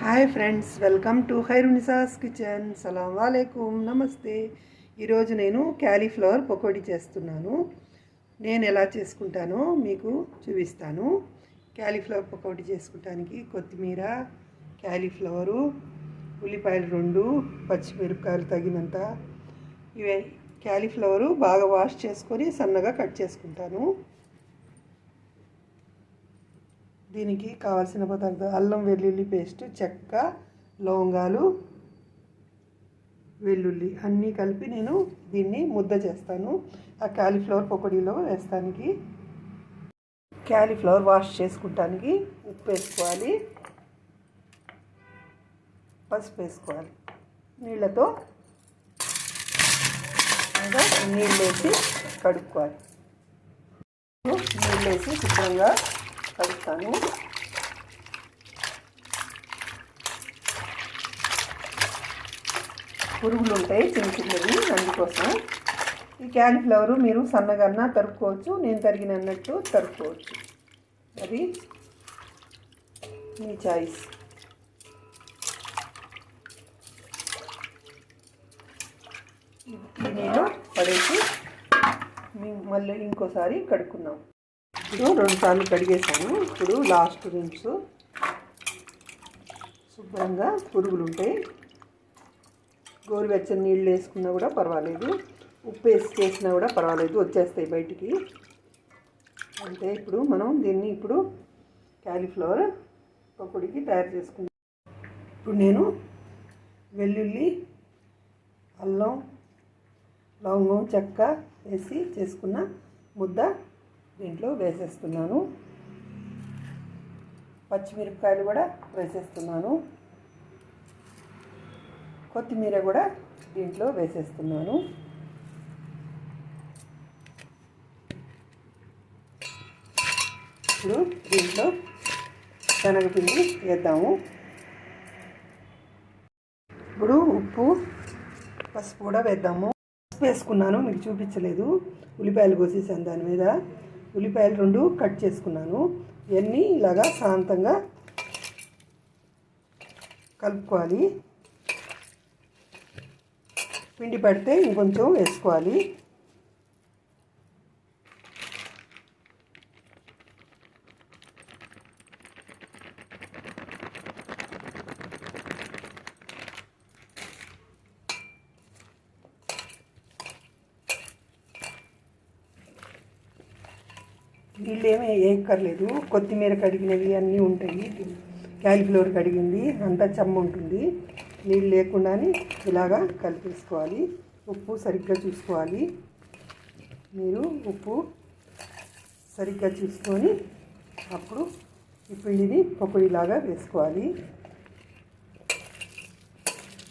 Hi friends welcome to Khairunnisa's kitchen. సలాం వాలేకుమ్ నమస్తే. ఈరోజు నేను క్యాలీఫ్లవర్ పకోడీ చేస్తున్నాను. నేను ఎలా చేసుకుంటానో మీకు చూపిస్తాను. క్యాలీఫ్లవర్ పకోడీ చేసుకుంటానికి కొత్తిమీర క్యాలీఫ్లవరు ఉల్లిపాయలు రెండు పచ్చిమిరపకాయలు తగినంత. ఇవే క్యాలీఫ్లవరు బాగా వాష్ చేసుకొని సన్నగా కట్ చేసుకుంటాను. దీనికి కావాల్సిన పదార్థాలు అల్లం వెల్లుల్లి పేస్ట్ చెక్క లవంగాలు వెల్లుల్లి అన్నీ కలిపి నేను దీన్ని ముద్ద చేస్తాను. ఆ క్యాలీఫ్లవర్ పకోడీలో వేస్తానికి. క్యాలీఫ్లవర్ వాష్ చేసుకుంటానికి ఉప్పు వేసుకోవాలి. పసుపు వేసుకోవాలి. నీళ్ళతో నీళ్ళు వేసి కడుక్కోవాలి. నీళ్ళు వేసి శుభ్రంగా కలుపుతాను. పురుగులు ఉంటాయి చిన్న చిన్నవి అందుకోసం. ఈ క్యాలీఫ్లవర్ మీరు సన్నగన్నా తరుక్కోవచ్చు నేను తరిగినన్నట్టు తరుక్కోవచ్చు. అది మీ చాయిస్. ఈ నీళ్ళు పడేసి మళ్ళీ ఇంకోసారి కడుక్కున్నాం ఇప్పుడు రెండు సార్లు కడిగేసాను ఇప్పుడు లాస్ట్ రిమ్స్ శుభ్రంగా పురుగులు ఉంటాయి. గోరువెచ్చని నీళ్ళు వేసుకున్నా కూడా పర్వాలేదు. ఉప్పు వేసి చేసినా కూడా పర్వాలేదు. వచ్చేస్తాయి బయటికి. అంటే ఇప్పుడు మనం దీన్ని ఇప్పుడు క్యాలీఫ్లవర్ పకోడీకి తయారు చేసుకుంటాం ఇప్పుడు నేను వెల్లుల్లి అల్లం లవంగం చెక్క వేసి చేసుకున్న ముద్ద దీంట్లో వేసేస్తున్నాను. పచ్చిమిరపకాయలు కూడా వేసేస్తున్నాను. కొత్తిమీర కూడా దీంట్లో వేసేస్తున్నాను. ఇప్పుడు దీంట్లో శనగపిండి వేద్దాము. ఇప్పుడు ఉప్పు పసుపు కూడా వేద్దాము. పసుపు వేసుకున్నాను మీకు చూపించలేదు. ఉల్లిపాయలు కోసేసాను దాని మీద. ఉల్లిపాయలు రెండు కట్ చేసుకున్నాను. ఇవన్నీ ఇలాగా శాంతంగా కలుపుకోవాలి. పిండి పడితే ఇంకొంచెం వేసుకోవాలి. వీళ్ళు ఏమీ వేయక్కర్లేదు కొత్తిమీర కడిగినవి అన్నీ ఉంటాయి. క్యాలిఫ్లవర్ కడిగింది. అంతా చెమ్మ ఉంటుంది. నీళ్ళు లేకుండానే ఇలాగా కలిపేసుకోవాలి. ఉప్పు సరిగ్గా చూసుకోవాలి. మీరు ఉప్పు సరిగ్గా చూసుకొని అప్పుడు ఈ పిండిని పకోడీలాగా వేసుకోవాలి.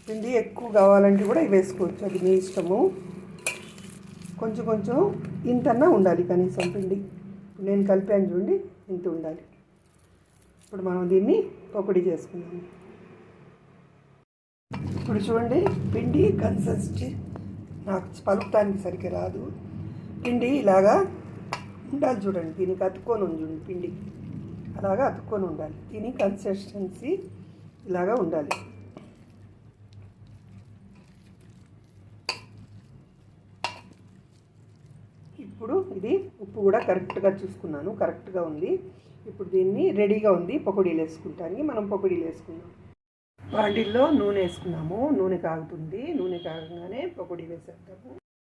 పిండి ఎక్కువ కావాలంటే కూడా వేసుకోవచ్చు. అది మీ ఇష్టము. కొంచెం కొంచెం ఇంతన్నా ఉండాలి కనీసం పిండి. నేను కలిపాను చూడండి ఇంత ఉండాలి. ఇప్పుడు మనం దీన్ని పొకడి చేసుకుందాం. ఇప్పుడు చూడండి పిండి కన్సిస్టెన్సీ నాకు పలుకుతానికి సరిగ్గా రాదు. పిండి ఇలాగా ఉండాలి చూడండి దీనికి అతుక్కొని ఉంది చూడండి పిండి. అలాగా అతుక్కొని ఉండాలి. దీని కన్సిస్టెన్సీ ఇలాగా ఉండాలి ఇప్పుడు ఇది ఉప్పు కూడా కరెక్ట్గా చూసుకున్నాను కరెక్ట్గా ఉంది. ఇప్పుడు దీన్ని రెడీగా ఉంది పకోడీలు వేసుకుంటానికి మనం పకోడీలు వేసుకుందాం. వాటిల్లో నూనె వేసుకున్నాము నూనె కాగుతుంది నూనె కాగంగానే పకోడీ వేసేద్దాము.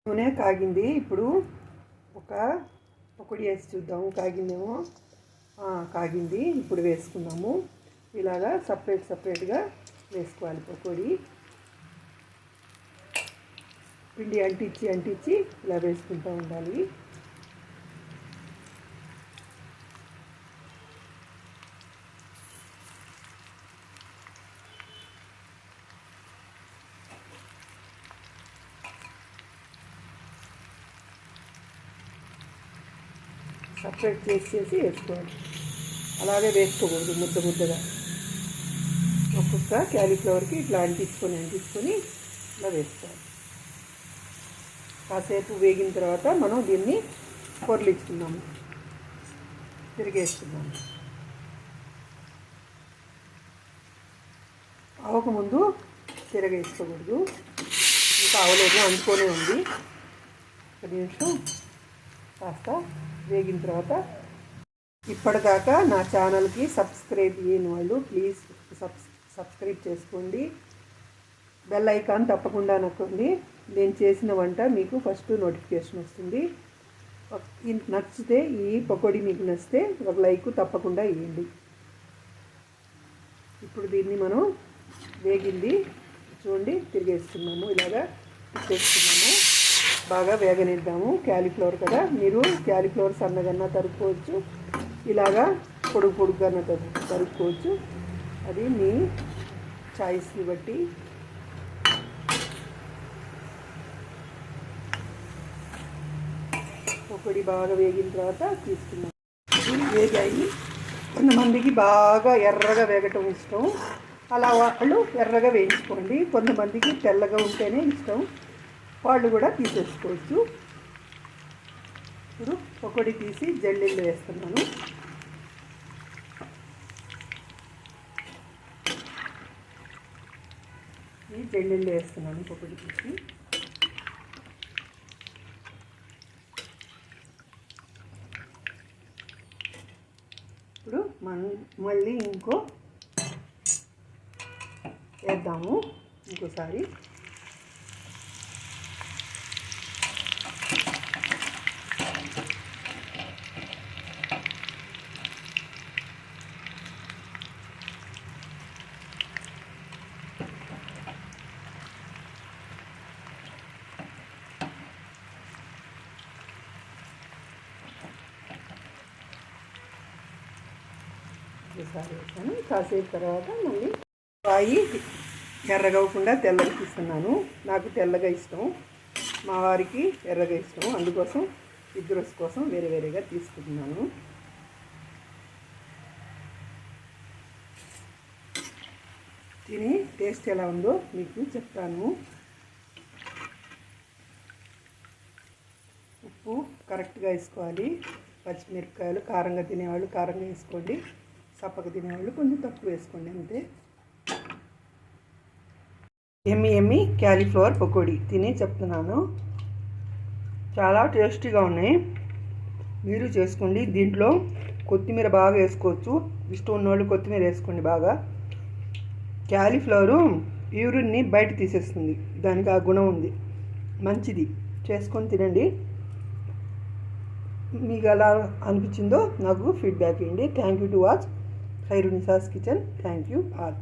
నూనె కాగింది ఇప్పుడు ఒక పకోడీ వేసి చూద్దాము కాగిందేమో? కాగింది ఇప్పుడు వేసుకున్నాము. ఇలాగా సపరేట్ సపరేట్గా వేసుకోవాలి పకోడీ. పిండి అంటించి అంటించి ఇలా వేసుకుంటూ ఉండాలి. సపరేట్ చేసేసి వేసుకోవాలి అలాగే వేసుకోకూడదు ముద్ద ముద్దగా. ఒక్కొక్క క్యాలీఫ్లవర్కి ఇట్లా అంటించుకొని అంటించుకొని ఇలా వేసుకోవాలి. కాసేపు వేగిన తర్వాత మనం దీన్ని పొరలించుకుందాము తిరిగేసుకున్నాము అవ్వకముందు తిరగేసుకోకూడదు. ఇంకా అవలేదు అందుకోనే ఉంది. ఒక నిమిషం కాస్త వేగిన తర్వాత ఇప్పటిదాకా నా ఛానల్కి సబ్స్క్రైబ్ చేయని వాళ్ళు ప్లీజ్ సబ్స్ సబ్స్క్రైబ్ చేసుకోండి. బెల్ ఐకాన్ తప్పకుండా నొక్కండి. నేను చేసిన వంట మీకు ఫస్ట్ నోటిఫికేషన్ వస్తుంది. నచ్చితే ఈ పకోడీ మీకు నచ్చితే ఒక లైక్ తప్పకుండా ఇవ్వండి. ఇప్పుడు దీన్ని మనం వేగింది. చూడండి తిరిగేస్తున్నాము. ఇలాగా తిప్పేస్తున్నాము. బాగా వేగనిద్దాము. క్యాలీఫ్లవర్ కదా. మీరు క్యాలీఫ్లవర్ సన్నగన్నా తరుక్కోవచ్చు. ఇలాగా పొడుగు పొడుగ్గానే తరు తరుక్కోవచ్చు. అది మీ చాయిస్ని బట్టి. ఒకటి బాగా వేగిన తర్వాత తీసుకున్నాం వేగాయి. కొంతమందికి బాగా ఎర్రగా వేగటం ఇష్టం. అలా వాళ్ళు ఎర్రగా వేయించుకోండి. కొంతమందికి తెల్లగా ఉంటేనే ఇష్టం. వాళ్ళు కూడా తీసేసుకోవచ్చు. ఇప్పుడు ఒకటి తీసి జల్లీలు వేస్తున్నాను. ఈ జల్లీలు వేస్తున్నాను ఒకటి తీసి. ఇప్పుడు మన మళ్ళీ ఇంకో వేద్దాము. ఇంకోసారి ఒకసారి వేసాను కాసేపు తర్వాత మళ్ళీ రాయి ఎర్రగా అవ్వకుండా తెల్లగా తీస్తున్నాను నాకు తెల్లగా ఇష్టం. మా వారికి ఎర్రగా ఇష్టం. అందుకోసం ఇద్దరు కోసం వేరే వేరేగా తీసుకుంటున్నాను. తిని టేస్ట్ ఎలా ఉందో మీకు చెప్తాను. ఉప్పు కరెక్ట్గా వేసుకోవాలి. పచ్చిమిరపకాయలు కారంగా తినేవాళ్ళు కారంగా వేసుకోండి. చప్పక తినేవాళ్ళు కొంచెం తక్కువ వేసుకోండి అంతే. ఎమ్మి ఎమ్మి క్యాలీఫ్లవర్ పకోడీ. తిని చెప్తున్నాను. చాలా టేస్టీగా ఉన్నాయి. మీరు చేసుకోండి. దీంట్లో కొత్తిమీర బాగా వేసుకోవచ్చు. ఇష్టం ఉన్నవాళ్ళు కొత్తిమీర వేసుకోండి బాగా. క్యాలీఫ్లవరు యూరిన్ని బయట తీసేస్తుంది. దానికి ఆ గుణం ఉంది. మంచిది. చేసుకొని తినండి. మీకు ఎలా అనిపించిందో నాకు ఫీడ్బ్యాక్ ఇవ్వండి. Thank you to watch Khairunnisa's kitchen thank you all